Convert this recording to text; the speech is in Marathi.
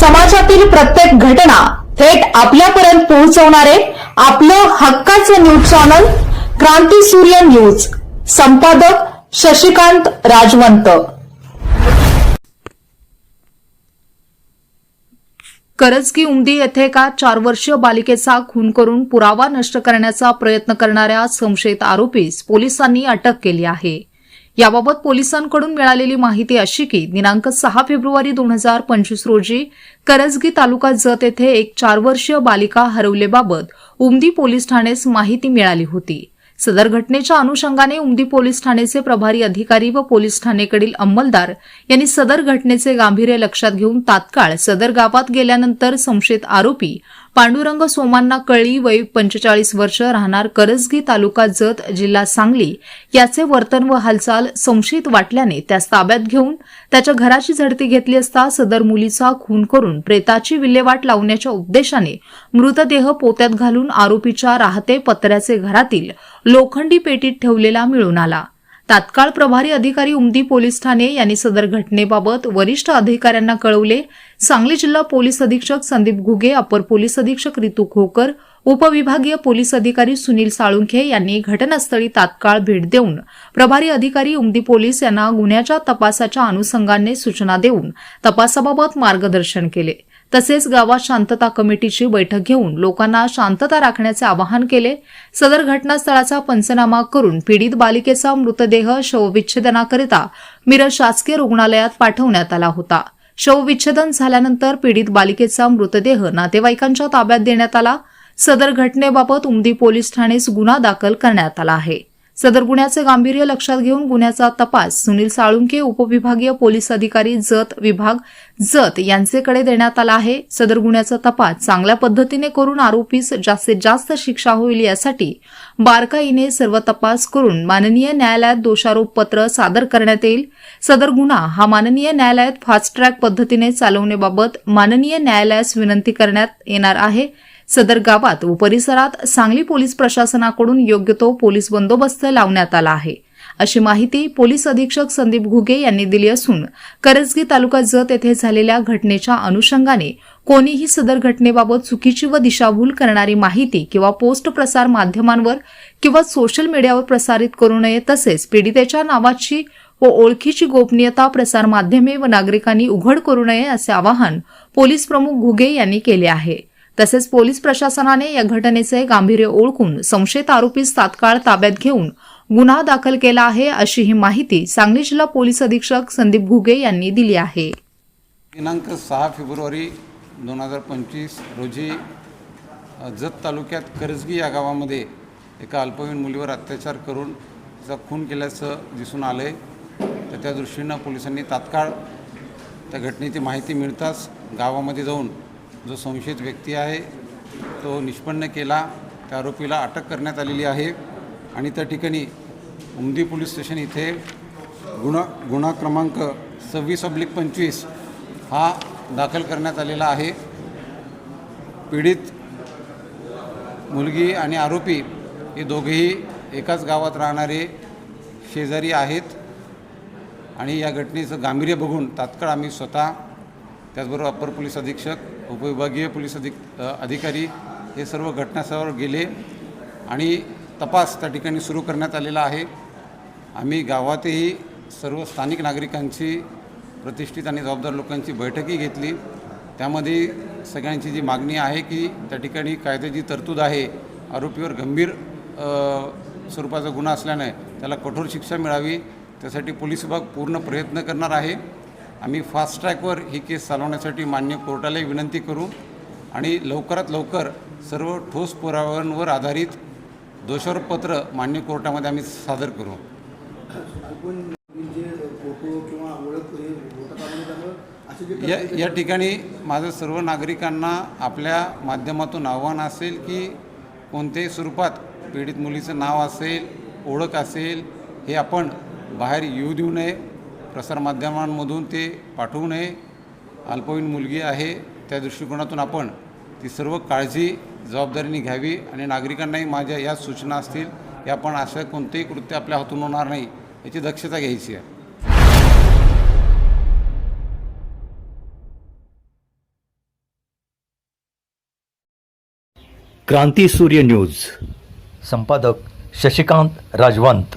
समाजातील प्रत्येक घटना थेट आपल्यापर्यंत पोहोचवणारे आपलं हक्काचं न्यूज चॅनल क्रांती सूर्य न्यूज. संपादक शशिकांत राजवंत. करजगी उमदी येथे एका चार वर्षीय बालिकेचा खून करून पुरावा नष्ट करण्याचा प्रयत्न करणाऱ्या संशयित आरोपीस पोलिसांनी अटक केली आहे. याबाबत पोलिसांकडून मिळालेली माहिती अशी की दिनांक सहा फेब्रुवारी दोन हजार पंचवीस रोजी करजगी तालुका जत येथे एक चार वर्षीय बालिका हरवलेबाबत उमदी पोलीस ठाणेस माहिती मिळाली होती. सदर घटनेच्या अनुषंगाने उमदी पोलीस ठाणेचे प्रभारी अधिकारी व पोलीस ठाणेकडील अंमलदार यांनी सदर घटनेचे गांभीर्य लक्षात घेऊन तात्काळ सदर गावात गेल्यानंतर संशयित आरोपी पांडुरंग सोमांना कळी वय पंचेचाळीस वर्ष राहणार करजगी तालुका जत जिल्हा सांगली याचे वर्तन व हालचाल संशयित वाटल्याने त्यास ताब्यात घेऊन त्याच्या घराची झडती घेतली असता सदर मुलीचा खून करून प्रेताची विल्हेवाट लावण्याच्या उद्देशाने मृतदेह पोत्यात घालून आरोपीच्या राहते पत्र्याचे घरातील लोखंडी पेटीत ठेवलेला मिळून आला. तात्काळ प्रभारी अधिकारी उमदी पोलीस ठाणे यांनी सदर घटनेबाबत वरिष्ठ अधिकाऱ्यांना कळवले. सांगली जिल्हा पोलीस अधीक्षक संदीप घुगे अपर पोलीस अधीक्षक रितू खोकर उपविभागीय पोलीस अधिकारी सुनील साळुंखे यांनी घटनास्थळी तात्काळ भेट देऊन प्रभारी अधिकारी उमदी पोलीस यांना गुन्ह्याच्या तपासाच्या अनुषंगाने सूचना देऊन तपासाबाबत मार्गदर्शन केले. तसेच गावात शांतता कमिटीची बैठक घेऊन लोकांना शांतता राखण्याचे आवाहन केले. सदर घटनास्थळाचा पंचनामा करून पीडित बालिकेचा मृतदेह शवविच्छेदनाकरिता मिरज शासकीय रुग्णालयात पाठवण्यात आला होता. शवविच्छेदन झाल्यानंतर पीडित बालिकेचा मृतदेह नातेवाईकांच्या ताब्यात देण्यात आला. सदर घटनेबाबत उमदी पोलीस ठाणेस गुन्हा दाखल करण्यात आला आहे. सदर गुन्ह्याचे गांभीर्य लक्षात घेऊन गुन्ह्याचा तपास सुनील साळुंके उपविभागीय पोलीस अधिकारी जत विभाग जत यांचेकडे देण्यात आला आहे. सदर गुन्ह्याचा तपास चांगल्या पद्धतीने करून आरोपीस जास्तीत जास्त शिक्षा होईल यासाठी बारकाईने सर्व तपास करून माननीय न्यायालयात दोषारोप पत्र सादर करण्यात येईल. सदर गुन्हा हा माननीय न्यायालयात फास्ट ट्रॅक पद्धतीने चालवण्याबाबत माननीय न्यायालयास विनंती करण्यात येणार आहे. सदर गावात व परिसरात सांगली पोलीस प्रशासनाकडून योग्य तो पोलीस बंदोबस्त लावण्यात आला आहे. अशी माहिती पोलीस अधीक्षक संदीप घुगे यांनी दिली असून करजगी तालुका जत येथे झालेल्या घटनेच्या अनुषंगाने कोणीही सदर घटनेबाबत चुकीची व दिशाभूल करणारी माहिती किंवा पोस्ट प्रसार माध्यमांवर किंवा सोशल मीडियावर प्रसारित करू नये तसेच पीडितेच्या नावाची व ओळखीची गोपनीयता प्रसार माध्यमे व नागरिकांनी उघड करू नये असे आवाहन पोलीस प्रमुख घुगे यांनी केले आहे. तसेच पोलीस प्रशासनाने या घटनेचे गांभीर्य ओळखून संशयित आरोपीस तात्काळ ताब्यात घेऊन गुन्हा दाखल केला आहे अशी ही माहिती सांगली जिल्हा पोलीस अधीक्षक संदीप घुगे यांनी दिली आहे. दिनांक सहा फेब्रुवारी दोन हजार पंचवीस रोजी जत तालुक्यात करजगी या गावामध्ये एका अल्पवयीन मुलीवर अत्याचार करून तिचा खून केल्याचं दिसून आलं आहे तर त्या दृष्टीनं पोलिसांनी तात्काळ त्या घटनेची माहिती मिळताच गावामध्ये जाऊन जो संशयित व्यक्ती आहे तो निष्पन्न केला त्या आरोपीला अटक करण्यात आलेली आहे आणि त्या ठिकाणी उमदी पोलीस स्टेशन इथे गुन्हा गुन्हा क्रमांक सव्वीस अब्लिक पंचवीस हा दाखल करण्यात आलेला आहे. पीडित मुलगी आणि आरोपी हे दोघेही एकाच गावात राहणारे शेजारी आहेत आणि या घटनेचं गांभीर्य बघून तात्काळ आम्ही स्वतः त्याचबरोबर अप्पर पोलीस अधीक्षक उपविभागीय पोलीस अधिक अधिकारी हे सर्व घटनास्थळावर गेले आणि तपास त्या ठिकाणी सुरू करण्यात आलेला आहे. आम्ही गावातही सर्व स्थानिक नागरिकांची प्रतिष्ठित आणि जबाबदार लोकांची बैठकही घेतली. त्यामध्ये सगळ्यांची जी मागणी आहे की त्या ठिकाणी कायद्याची तरतूद आहे आरोपीवर गंभीर स्वरूपाचा गुन्हा असल्याने त्याला कठोर शिक्षा मिळावी त्यासाठी पोलीस विभाग पूर्ण प्रयत्न करणार आहे. आम्ही फास्ट ट्रॅकवर ही केस चालवण्यासाठी मान्य कोर्टालाही विनंती करू आणि लवकरात लवकर सर्व ठोस पुराव्यांवर आधारित दोषारोपपत्र मान्य कोर्टामध्ये आम्ही सादर करू. या या ठिकाणी माझं सर्व नागरिकांना आपल्या माध्यमातून आव्हान असेल की कोणत्याही स्वरूपात पीडित मुलीचं नाव असेल ओळख असेल हे आपण बाहेर येऊ देऊ नये. प्रसारमाध्यमांमधून ते पाठवू नये. अल्पवयीन मुलगी आहे त्या दृष्टिकोनातून आपण ती सर्व काळजी जबाबदारीने घ्यावी आणि नागरिकांनाही माझ्या या सूचना असतील की आपण अशा कोणतेही कृत्य आपल्या हातून होणार नाही याची दक्षता घ्यायची आहे. क्रांती सूर्य न्यूज. संपादक शशिकांत राजवंत.